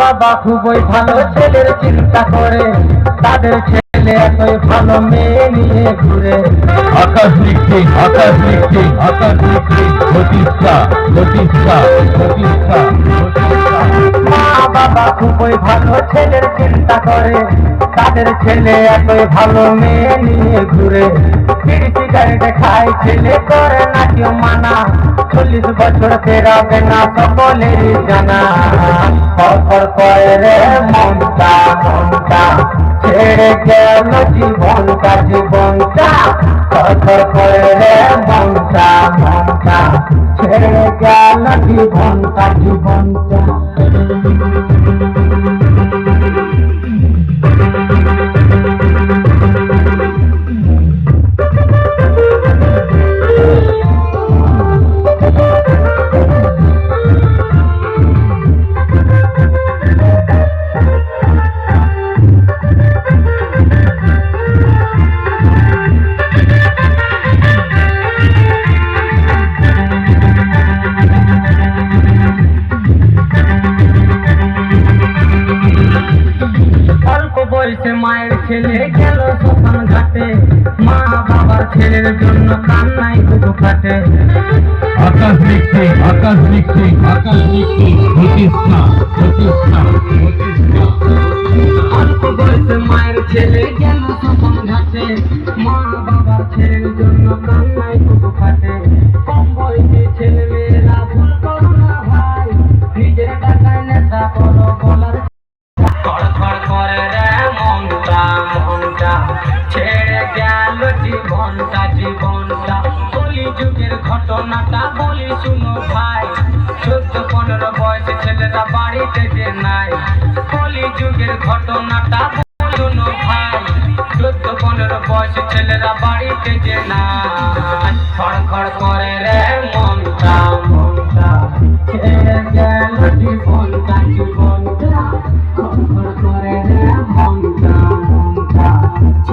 বাবা খুবই ভালো ছেলের চিন্তা করে তাদের ছেলে এতই ভালো মেয়ে নিয়ে ঘুরে। আকাশ লিখছে আকাশ লিখছে আকাশ লিখছে প্রতিষ্ঠা প্রতিষ্ঠা প্রতিষ্ঠা মা বাবা খুবই ভালো ছেলের চিন্তা করে। তাদের ছেলে এতই ভালো মেয়ে নিয়ে ঘুরে। বিড়ি সিগারেট খায় ছেলে করে না কেউ মানা। চল্লিশ বছর পেরাবে না সকলেরই জানা। খবর করে রে মনটা মনটা। ছেড়ে গেল জীবনটা জীবনটা। খবর করে মনটা মনটা ছেড়ে গেল জীবনটা জীবনটা বয়সে মায়ের ছেলে গেল শ্মশান ঘাটে। মা বাবার ছেলের জন্য কান্নাই বুকু ফাটে। আকাশ লিখছে আকাশ লিখছে আকাশ লিখছে প্রতিষ্ঠা প্রতিষ্ঠা অল্প বয়সে মায়ের ছেলে গেল শ্মশান ঘাটে। মা বাবার ছেলের জন্য কান্নাই বুকু ফাটে। কম বয়সী ছেলে মেয়েরা মনটা। ছেড়ে গেল জীবনটা জীবনটা। কলি যুগের ঘটনাটা বলি শুনো ভাই। চোদ্দ, পনেরো বয়সে ছেলেরা বাড়িতে যে নাই। কলি যুগের ঘটনাটা শুনো ভাই। চোদ্দ, পনেরো বয়সে ছেলেরা বাড়িতে যে নাই। খড়খড় করে রে মনটা মনটা। ছেড়ে গেল জীবনটা জীবনটা।